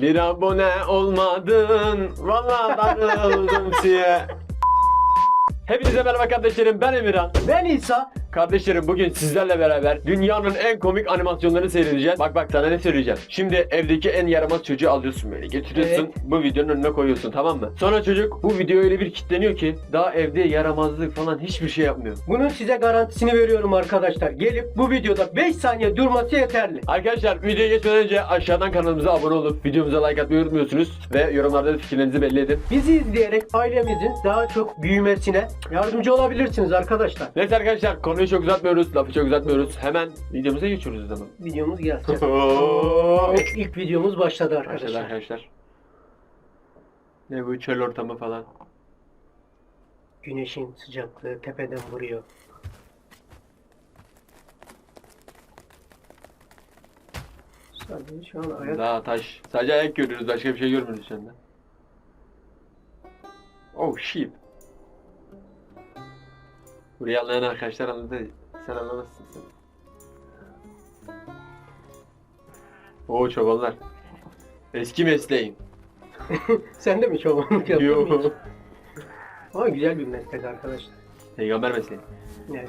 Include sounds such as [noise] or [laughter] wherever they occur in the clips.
Bir abone olmadın. Vallahi darıldım size. [laughs] Hepinize merhaba kardeşlerim ben Emirhan. Ben İsa. Kardeşlerim bugün sizlerle beraber dünyanın en komik animasyonlarını seyredeceğiz. Bak bak sana ne söyleyeceğim. Şimdi evdeki en yaramaz çocuğu alıyorsun böyle getiriyorsun Evet. bu videonun önüne koyuyorsun tamam mı? Sonra çocuk bu videoya öyle bir kitleniyor ki daha evde yaramazlık falan hiçbir şey yapmıyor. Bunun size garantisini veriyorum arkadaşlar. Gelip bu videoda 5 saniye durması yeterli. Arkadaşlar videoya geçmeden önce aşağıdan kanalımıza abone olup videomuza like atmayı unutmuyorsunuz ve yorumlarda da fikirlerinizi belli edin. Bizi izleyerek ailemizin daha çok büyümesine yardımcı olabilirsiniz arkadaşlar. Neyse arkadaşlar konuyu çok uzatmıyoruz, lafı çok uzatmıyoruz. Hemen videomuza geçiyoruz o zaman. Videomuz gelsin. [laughs] Evet, ilk videomuz başladı Başladı arkadaşlar. arkadaşlar. Ne bu çöl ortamı falan. Güneşin sıcaklığı tepeden vuruyor. Sadece şu an ayak Daha taş. Sadece ayak görüyoruz. Başka bir şey görmüyoruz şu anda. Oh sheep. Burayı anlayan arkadaşlar anladı. Sen anlamazsın sen. Oo çobanlar. Eski mesleğin. [laughs] Sen de mi çobanlık yaptın? Yo. hiç? Ama güzel bir meslek arkadaşlar. Peygamber mesleği. Evet.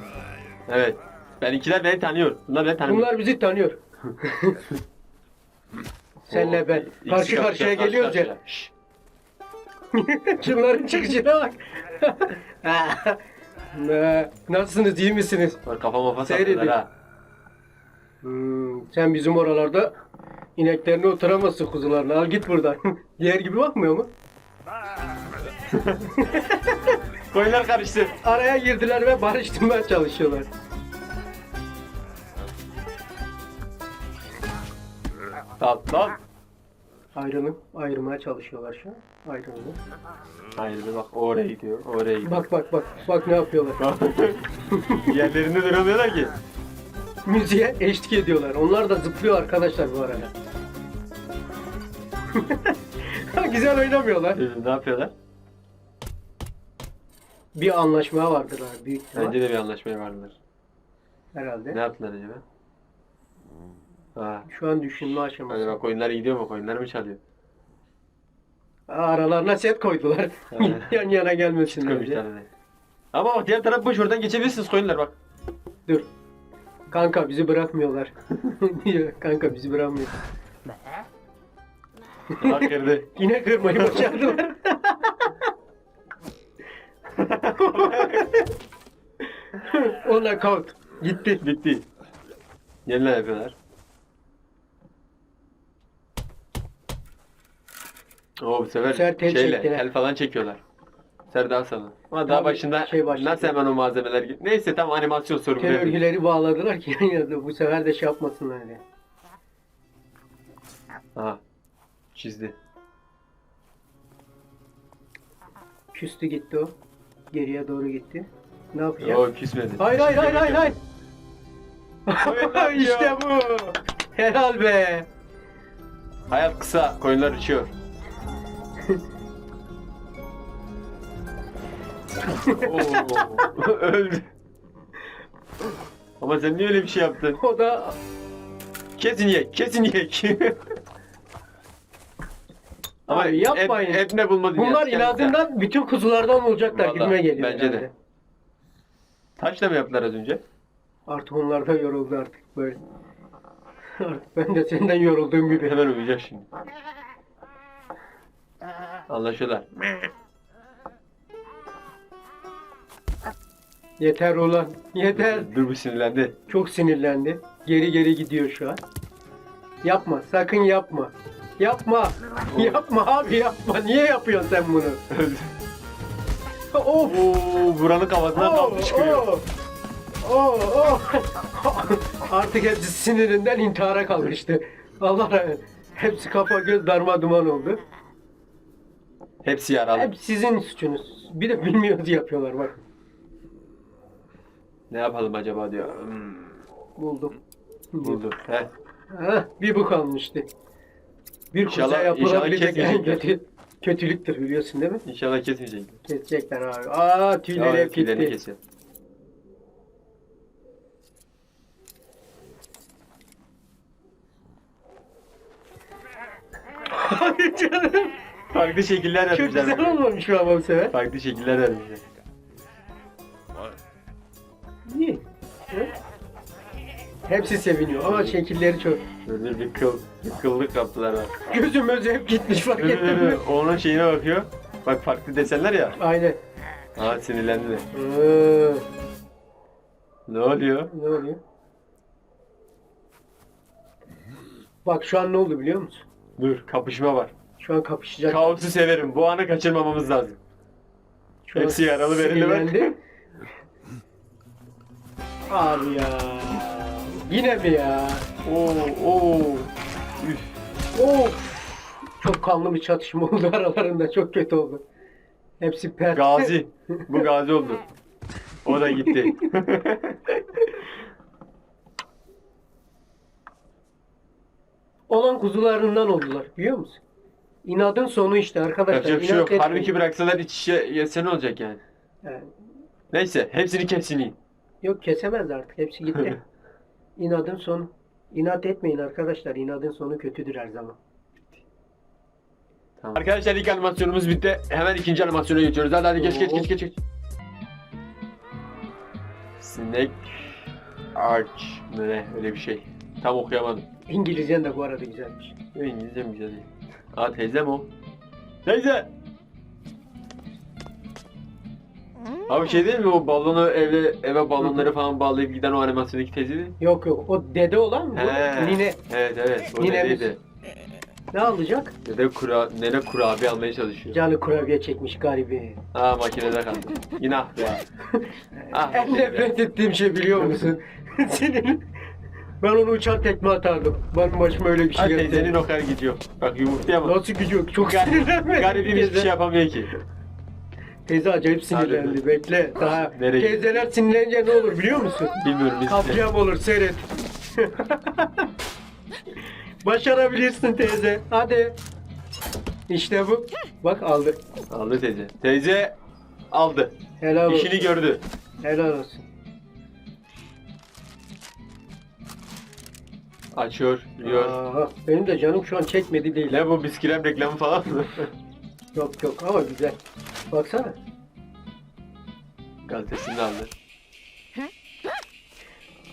Evet. Ben ikiler beni tanıyor. Bunlar beni tanımıyor. Bunlar bizi tanıyor. [laughs] Senle ben ikisi karşı karşıya karşı geliyoruz ya. karşıya. Şşş. [laughs] Şunların çıkışına bak. Ne, Nasılsınız iyi misiniz? Var kafa mafa Seyredin. saplıyorlar ha. Hmm, sen bizim oralarda ineklerini oturamazsın kuzularını. Al git buradan. [laughs] Diğer gibi bakmıyor mu? [laughs] Koyunlar karıştı. Araya girdiler ve barıştırmaya çalışıyorlar. Tamam tamam. Ayrını ayırmaya çalışıyorlar şu an. Ayrını. Hayır bak o oraya gidiyor. Oraya gidiyor. Bak bak bak. Bak ne yapıyorlar. [laughs] Yerlerinde duramıyorlar ki. Müziğe eşlik ediyorlar. Onlar da zıplıyor arkadaşlar bu arada. [laughs] Güzel oynamıyorlar. Ee, ne yapıyorlar? Bir anlaşma vardılar büyük ihtimal. Bence de bir anlaşmaya vardılar. herhalde. Ne yaptılar acaba? Ha. Şu an düşünme aşaması. Acaba koyunlar gidiyor mu? Koyunlar mı çalıyor? Aa, Aralarına set koydular. [laughs] Yan yana gelmesinler diye. Koymuşlar? Ama bak diğer taraf boş oradan geçebilirsiniz koyunlar bak. Dur. Kanka bizi bırakmıyorlar. [laughs] diyor. Kanka bizi bırakmıyor. Bak kırdı. [laughs] Yine kırmayı başardılar. Ona kaut. Gitti. Bitti. Yeniden yapıyorlar. Oo bu sefer tel şeyle çektiler. tel falan çekiyorlar. Ser daha sana. Ama daha Tabii, başında şey başladı. nasıl hemen o malzemeler gi- Neyse tam animasyon sorunu. Tel örgüleri bağladılar ki [laughs] ya da bu sefer de şey yapmasınlar diye. Aha. Çizdi. Küstü gitti o. Geriye doğru gitti. Ne yapacak? Yok küsmedi. Hayır hayır hayır hayır hayır. [laughs] İşte bu. Helal be. Hayat kısa, koyunlar uçuyor. Oo, [laughs] öldü. Ama sen niye öyle bir şey yaptın? O da Kesin yek, kesin yek. [laughs] Ama Abi yapmayın. Et, et ne bulmadın bunlar ya? inadından bütün kuzulardan olacaklar Vallahi, gibime geliyor. bence de. herhalde. Taşla mı yaptılar az önce? Artık onlar da yoruldu artık böyle. [laughs] Artık ben de senden yorulduğum gibi. Hemen uyuyacak şimdi. Anlaşıyorlar. Yeter ulan. Yeter. Dur bu sinirlendi. Çok sinirlendi. Geri geri gidiyor şu an. Yapma. Sakın yapma. Yapma. [laughs] Yapma abi yapma. Niye yapıyorsun sen bunu? [laughs] Of. Oo, buranın kafasından kalktı çıkıyor. oh. Oh, oh. [laughs] Artık hepsi sinirinden intihara kalmıştı. Allah rahmet. Hepsi kafa göz darma duman oldu. Hepsi yaralı. Hep sizin suçunuz. Bir de bilmiyoruz yapıyorlar bak. Ne yapalım acaba diyor. Hmm, Buldum. buldu. Heh. Heh, bir bu kalmıştı. Bir kuza İnşallah- yapılabilecek inşallah en kesmeyecekler. kötü kötülüktür biliyorsun değil mi? İnşallah kesmeyecek. Kesecekler abi. Aa tüyleri hep gitti. kesiyor. Abi canım. Farklı şekiller Çok vermişler. güzel olmamış mı ama bu sefer? Farklı şekiller vermişler. İyi. Hepsi seviniyor ama şekilleri çok. Böyle bir kıl, bir kıllık kaptılar var. Gözüm özü hep gitmiş fark ettin mi? Onun şeyine bakıyor. Bak farklı desenler ya. Aynen. Aa sinirlendi. Ee, Ne oluyor? ne oluyor? Bak şu an ne oldu biliyor musun? Dur kapışma var. Şu an kapışacak. Kaosu severim. Bu anı kaçırmamamız lazım. Şu an hepsi yaralı verildi bak. sinirlendi. Abi ya. Yine mi ya? Oo oo. Üf. Çok kanlı bir çatışma [laughs] oldu aralarında. Çok kötü oldu. Hepsi pert. Gazi. [laughs] Bu gazi oldu. O da gitti. [laughs] Olan kuzularından oldular. Biliyor musun? İnadın sonu işte arkadaşlar. Yapacak bir şey İnat yok. etmeyin. Halbuki bıraksalar iç içe yese ne olacak yani? Yani, Neyse hepsini kesin yok kesemez artık. Hepsi gitti. İnadın sonu. İnat etmeyin arkadaşlar. İnadın sonu kötüdür her zaman. Tamam. Arkadaşlar ilk animasyonumuz bitti. Hemen ikinci animasyona geçiyoruz. Hadi hadi geç geç geç geç. geç. Snake Arch mı ne öyle bir şey. Tam okuyamadım. İngilizcen de bu arada güzelmiş. İngilizcem güzel değil. Aa teyzem o. Teyze! Abi şey değil mi o balonu evde eve balonları falan bağlayıp giden o animasyondaki teyze değil mi? Yok yok. O dede olan mı? bu? He. Nine. Evet evet. O Ninemiz. dedeydi. Ne alacak? Dede kura, nene kurabiye almaya çalışıyor. Canı kurabiye çekmiş garibi. Aa makinede kaldı. Günah be. [laughs] Ah, en nefret ettiğim şey biliyor musun? [laughs] Senin ben onu uçan tekme atardım. Benim başıma öyle bir şey Ay geldi. teyzenin o kadar gidiyor. Bak yumurtluyor ama. Nasıl gidiyor? Çok Gar- sinirlenme. Garibimiz bir şey yapamıyor ki. Teyze acayip sinirlendi. Hadi. Bekle. Daha Nereye? teyzeler sinirlenince ne olur biliyor musun? Bilmiyorum biz olur seyret. [laughs] Başarabilirsin teyze. Hadi. İşte bu. Bak aldı. Aldı teyze. Teyze aldı. Helal olsun. İşini gördü. Helal olsun. Açıyor, yiyor. Aha, benim de canım şu an çekmedi değil. Ne bu biskilem reklamı falan mı? Yok yok ama güzel. Baksana. Gazetesini aldı.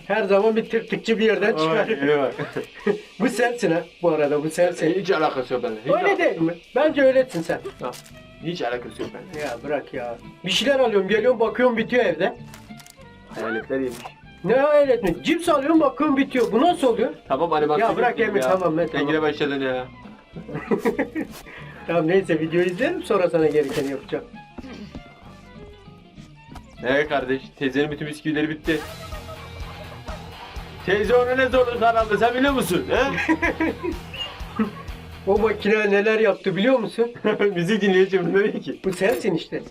Her zaman bir tırtıkçı bir yerden çıkar. bak. [laughs] bu sensin ha. Bu arada bu sensin. Hiç alakası yok benimle. Hiç Öyle alakası- değil mi? Bence öylesin sen. Hiç alakası yok benimle. Ya bırak ya. Bir şeyler alıyorum, geliyorum, bakıyorum bitiyor evde. Hayaletler yemiş. Ne hayal mi? Cips alıyorum, bakıyorum bitiyor. Bu nasıl oluyor? Tamam animasyon Ya bırak Emir, tamam, ne, Sen tamam. başladın ya. [laughs] Tamam neyse videoyu izlerim sonra sana gerekeni yapacağım. He kardeş, teyzenin bütün bisküvileri bitti. Teyze onu ne zorluklar aldı sen biliyor musun? He? [laughs] O makine neler yaptı biliyor musun? [laughs] Müzik dinleyeceğim ne diyor ki? Bu sensin işte.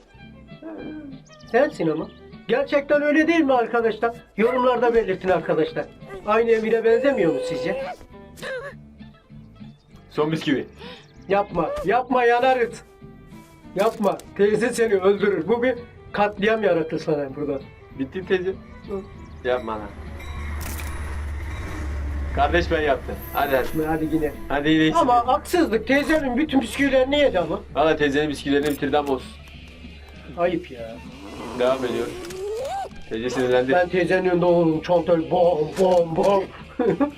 Sensin ama. Gerçekten öyle değil mi arkadaşlar? Yorumlarda belirtin arkadaşlar. Aynı Emir'e benzemiyor mu sizce? Son bisküvi. Yapma, yapma yanarız. Yapma, teyze seni öldürür. Bu bir katliam yaratır sana burada. Bitti teyze. Yapma lan. Kardeş ben yaptım. Hadi hadi. Hadi yine. Hadi yine iyisin. Ama haksızlık. Teyzemin bütün bisküvilerini yedi ama. Valla teyzenin bisküvilerini bitirdi ama olsun. Ayıp ya. Devam ediyor. Teyze sinirlendi. Ben teyzenin önünde olurum. Çantayı bom bom bom. [laughs]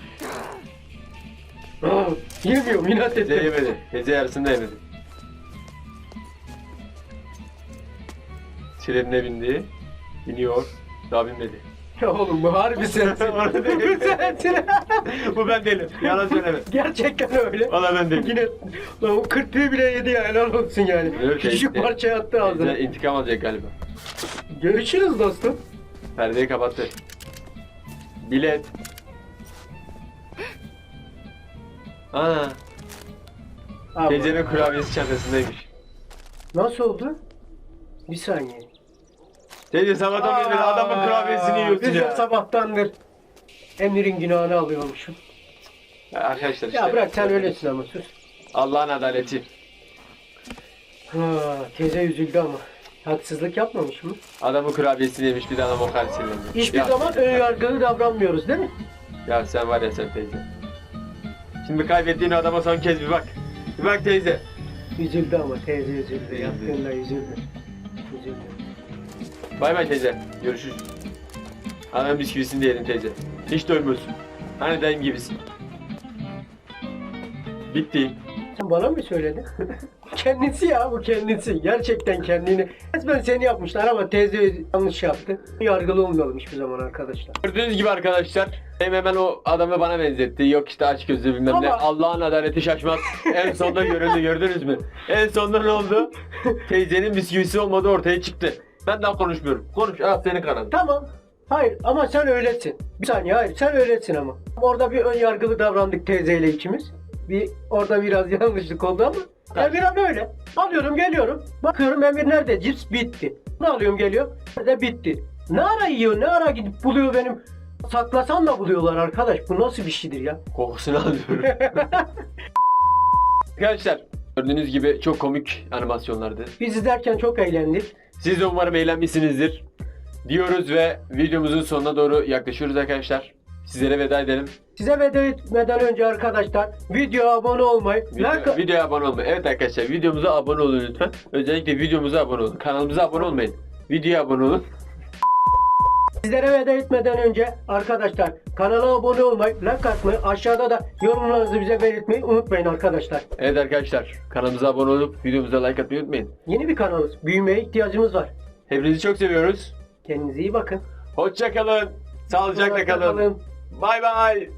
Yemiyorum inat Teyze ettim. yemedi. Teyze yarısını da yemedi. Trenine bindi. Biniyor. Daha binmedi. Ya oğlum bu harbi sensin. [laughs] Değil. bu sensin. Bu ben değilim. Yalan söyleme. Gerçekten öyle. Valla ben değilim. Yine lan o kırtığı bile yedi ya helal olsun yani. Evet, Küçücük teyze- parça attı ağzına. Teyze intikam alacak galiba. Görüşürüz dostum. Perdeyi kapattı. Bilet. Ama- teyzenin kurabiyesi çantasındaymış. Nasıl oldu? Bir saniye. Teyze sabahtan beri adamın kurabiyesini yiyorsun Biz de ya. sabahtandır Emir'in günahını alıyormuşum. Ya Arkadaşlar işte. Ya bırak sen öylesin ama sus. Allah'ın adaleti. Ha, teyze üzüldü ama. Haksızlık yapmamış mı? Adamın kurabiyesini yemiş bir de adam o sinirlendi. Hiçbir zaman ön yargılı davranmıyoruz değil mi? Ya sen var ya sen teyze. Şimdi kaybettiğin adama son kez bir bak. Bir bak teyze. Üzüldü ama teyze üzüldü. Yaptığında üzüldü. Üzüldü. Bay bay teyze. Görüşürüz. Hemen bisküvisini diyelim teyze. Hiç doymuyorsun. Hani dayım gibisin. Bitti. Sen bana mı söyledin? [laughs] kendisi ya bu kendisi. Gerçekten kendini. Resmen seni yapmışlar ama teyze yanlış yaptı. Yargılı olmayalım hiçbir zaman arkadaşlar. Gördüğünüz gibi arkadaşlar. Benim hemen o adamı bana benzetti. Yok işte aç gözlü bilmem ne. Ama- Allah'ın adaleti şaşmaz. en sonunda görüldü gördünüz mü? En sonunda ne oldu? Teyzenin bisküvisi olmadı ortaya çıktı. Ben daha konuşmuyorum. Konuş. Ah senin kanalın. Tamam. Hayır ama sen öylesin. Bir saniye hayır sen öylesin ama. Orada bir ön yargılı davrandık teyzeyle ikimiz. Bir orada biraz [laughs] yanlışlık oldu ama. Emir abi öyle. Alıyorum geliyorum. Bakıyorum Emir nerede? Cips bitti. Ne alıyorum geliyor. Nerede bitti. Ne ara yiyor ne ara gidip buluyor benim. Saklasan da buluyorlar arkadaş. Bu nasıl bir şeydir ya? Kokusunu alıyorum. [laughs] Arkadaşlar gördüğünüz gibi çok komik animasyonlardı. Biz izlerken çok eğlendik. Siz de umarım eğlenmişsinizdir. Diyoruz ve videomuzun sonuna doğru yaklaşıyoruz arkadaşlar. Sizlere veda edelim. Size veda etmeden önce arkadaşlar videoya abone olmayı, Video, like, videoya abone olmayı. Evet arkadaşlar videomuza abone olun lütfen. Özellikle videomuza abone olun. Kanalımıza abone olmayın. Videoya abone olun. Sizlere veda etmeden önce arkadaşlar kanala abone olmayı, like atmayı, aşağıda da yorumlarınızı bize belirtmeyi unutmayın arkadaşlar. Evet arkadaşlar kanalımıza abone olup videomuza like atmayı unutmayın. Yeni bir kanalız. Büyümeye ihtiyacımız var. Hepinizi çok seviyoruz. Kendinize iyi bakın. Hoşça kalın. Sağlıcakla kalın. kalın. Bay bay.